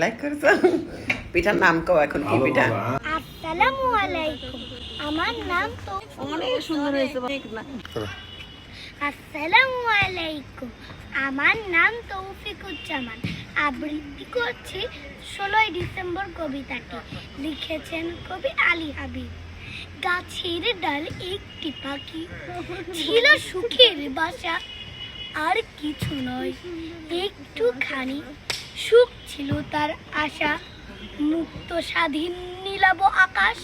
Like করছ পিঠার নাম কও এখন কি পিঠা আসসালামু আলাইকুম আমার নাম তো অনেক সুন্দর হয়েছে আসসালামু আলাইকুম আমার নাম তৌফিকুজ্জামান আবৃত্তি করছি ষোলোই ডিসেম্বর কবিতাটি। লিখেছেন কবি আলী হাবিব। গাছের ডাল একটি পাখি। ছিল সুখের বাসা। আর কিছু নয়। একটুখানি সুখ ছিল তার আশা। মুক্ত, স্বাধীন নীলাব আকাশ,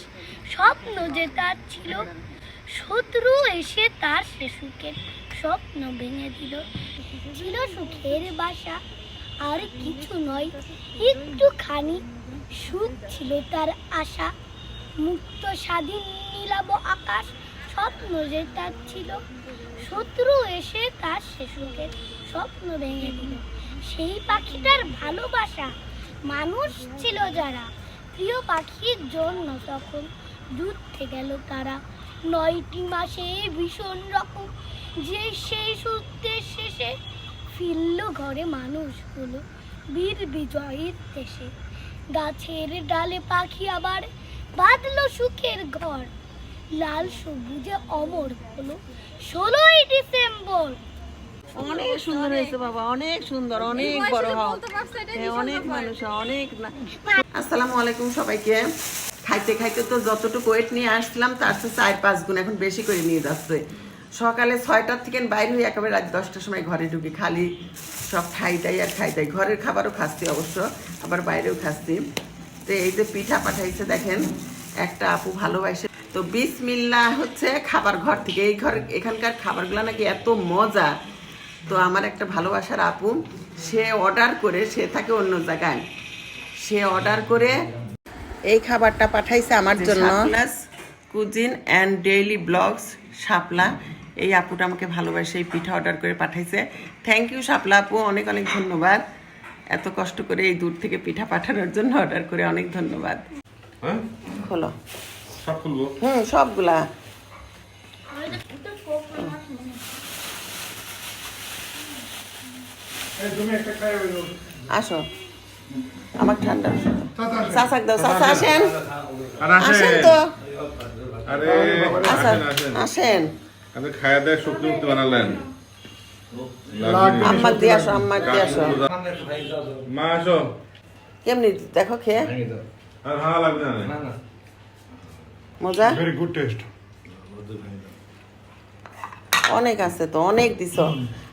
স্বপ্ন যে তার ছিল। শত্রু এসে তার সে সুখের স্বপ্ন ভেঙে দিল। ছিল সুখের বাসা, আর কিছু নয়, একটুখানি সুখ ছিল তার আশা। মুক্ত, স্বাধীন নীলাব আকাশ, স্বপ্ন যে তার ছিল। শত্রু এসে তার সে সুখের স্বপ্ন ভেঙে দিল। সেই পাখিটার ভালোবাসা মানুষ ছিল যারা। প্রিয় পাখির জন্য তখন যুদ্ধে গেল তারা। নয়টি মাসে ভীষণ রকম যে সেই সূত্রের শেষে ফিরল ঘরে মানুষগুলো বীর বিজয়ের দেশে। গাছের ডালে পাখি আবার বাঁধলো সুখের ঘর। লাল সবুজে অমর হলো ষোলোই ডিসেম্বর। অনেক সুন্দর হয়েছে বাবা অনেক সুন্দর অনেক বড় হও। হ্যাঁ, অনেক মানুষ অনেক আসসালামু আলাইকুম সবাইকে। খাইতে খাইতে তো যতটুকু ওয়েট নিয়ে আসলাম তার চেয়ে চার পাঁচ গুণ এখন বেশি করে নিয়ে যাচ্ছে। সকালে ছয়টার থেকে বাইরে হয়ে একেবারে রাত দশটার সময় ঘরে ঢুকি খালি সব খাই দাই আর খাই দাই ঘরের খাবারও খাচ্ছি অবশ্য আবার বাইরেও খাচ্ছি। তো এই যে পিঠা পাঠাইছে দেখেন একটা আপু ভালোবাসে। তো বিসমিল্লা হচ্ছে খাবার ঘর থেকে। এই ঘর এখানকার খাবারগুলো নাকি এত মজা। তো আমার একটা ভালোবাসার আপু সে অর্ডার করে সে থাকে অন্য জায়গায়। সে অর্ডার করে এই খাবারটা পাঠাইছে আমার জন্য। Cuisine and daily blogs Shapla. এই আপুটা আমাকে ভালোবাসে এই পিঠা অর্ডার করে পাঠাইছে। থ্যাংক ইউ শাপলা আপু অনেক অনেক ধন্যবাদ। এত কষ্ট করে এই দূর থেকে পিঠা পাঠানোর জন্য অর্ডার করে অনেক ধন্যবাদ। হ্যাঁ? হলো সব খুলবো? হুম সবগুলা। আসো। আমার ঠান্ডা। চাচাক দাও চাচা আসেন। আসেন। তো। আসেন খায়া দেয় শক্তি মুক্তি বানালেন। আম্মাক দিয়ে আসো দিয়ে আসো। মা আসো। কেমনি দেখো খেয়ে। আর ভালো লাগবে না। মজা? ভেরি গুড টেস্ট অনেক আছে তো অনেক দিছ।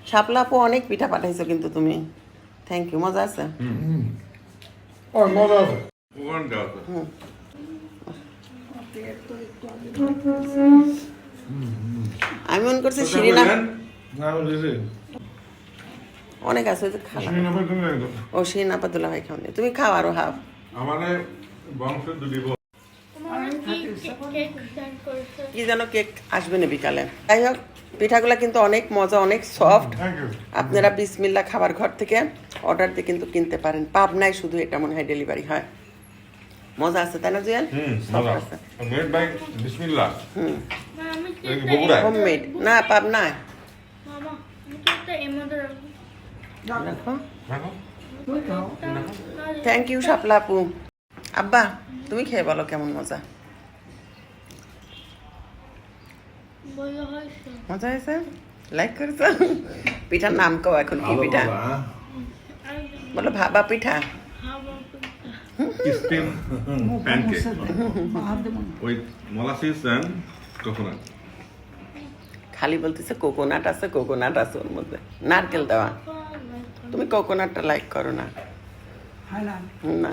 শাপলাপু অনেক পিঠা পাঠাইছো কিন্তু তুমি। থ্যাংক ইউ মজা আছে? মজা আমি মনে করছি শিরিনা অনেক আছে যে একদম ও শিরিনা পাতুলা ভাই খাওনি তুমি খাও আরও হাফ। দুটি বোন কি যেন কেক আসবে না বিকালে। যাই হোক পিঠাগুলা কিন্তু অনেক মজা অনেক সফট আপনারা বিসমিল্লা খাবার ঘর থেকে অর্ডার দিয়ে কিন্তু কিনতে পারেন। পাবনায় শুধু এটা মনে হয় ডেলিভারি হয়। মজা আছে তাই না জুয়েল? হুম Soft মেড বাই বিসমিল্লাহ। হুম। এই কি বগুড়ায়? হোমমেড না পাবনায় রাখো রাখো থ্যাংক ইউ শাপলা আপু। আব্বা তুমি খেয়ে বলো কেমন মজা? মজা হয়েছে? লাইক করেছ? পিঠার নাম কও এখন কি পিঠা? বলো ভাবা পিঠা। Steam pancake with molasses and coconut খালি বলতেছে কোকোনাট আছে কোকোনাট আছে ওর মধ্যে। নারকেল দেওয়া। তুমি কোকোনাটটা লাইক করো না। না।